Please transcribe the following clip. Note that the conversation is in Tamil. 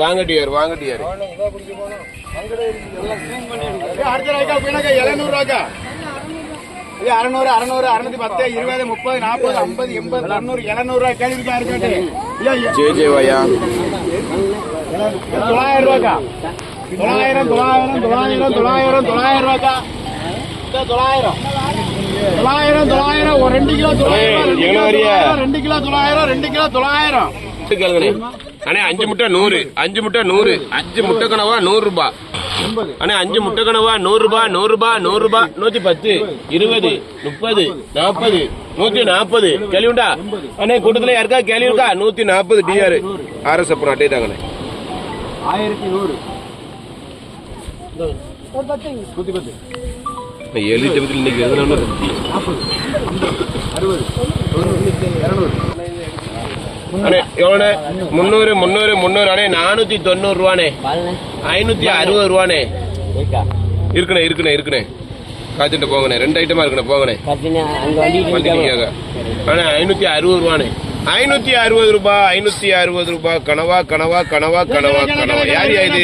வாங்கட்டியார் வாங்கட்டியார் எழுநூறுவாக்கா இது அறநூறு அறநூறு அறுநூத்தி பத்து இருபது முப்பது நாற்பது ஐம்பது எண்பது தொண்ணூறு எழுநூறு ரூபாய் கேள்விக்கா இருக்கட்டும் ஜே ஜே வாயா. தொள்ளாயிரம் ரூபாய்க்கா? தொள்ளாயிரம் தொள்ளாயிரம் தொள்ளாயிரம் தொள்ளாயிரம் தொள்ளாயிரம் ரூபாய்க்கா? இந்த தொள்ளாயிரம். தொள்ளாயிரம் தொள்ளாயிரம் ஒரு ரெண்டு கிலோ தொள்ளாயிரம் ரெண்டு கிலோ தொள்ளாயிரம், ரெண்டு கிலோ தொள்ளாயிரம். ரெண்டு கேளுங்கண்ணே அண்ணே அஞ்சு முட்டை நூறு. அஞ்சு முட்டை நூறு. அஞ்சு முட்டை கனவா நூறு ரூபாய் அண்ணே அஞ்சு முட்டை கனவா நூறு ரூபாய் நூறு ரூபாய் நூறு ரூபாய் நூத்தி பத்து இருபது முப்பது நாற்பது நூற்றி நாற்பது கேள்விண்டா அண்ணே கூட்டத்தில் யாருக்கா கேள்வி இருக்கா? நூற்றி நாற்பது டிஆர் ஆர்எஸ் அப்புறம் அட்டை தாங்கண்ணே ஆயிரத்தி நூறு ஏழு லிட்டர் இன்னைக்கு இரநூறு அண்ணே எவ்வளோண்ணே? முந்நூறு முந்நூறு முந்நூறு அண்ணே நானூத்தி தொண்ணூறு ரூபாண்ணே. ஐநூத்தி அறுபது ரூபாண்ணே. இருக்குண்ணே இருக்குண்ணே இருக்குண்ணே. காத்துட்டு போங்கண்ணே ரெண்டு ஐட்டமா இருக்குண்ணே போங்கண்ணே. அண்ணே ஐநூத்தி அறுபது ரூபாண்ணே. ஐநூத்தி அறுபது ரூபாய் ஐநூத்தி அறுபது ரூபாய் கனவா கனவா கனவா கனவா கனவா. யார் இது?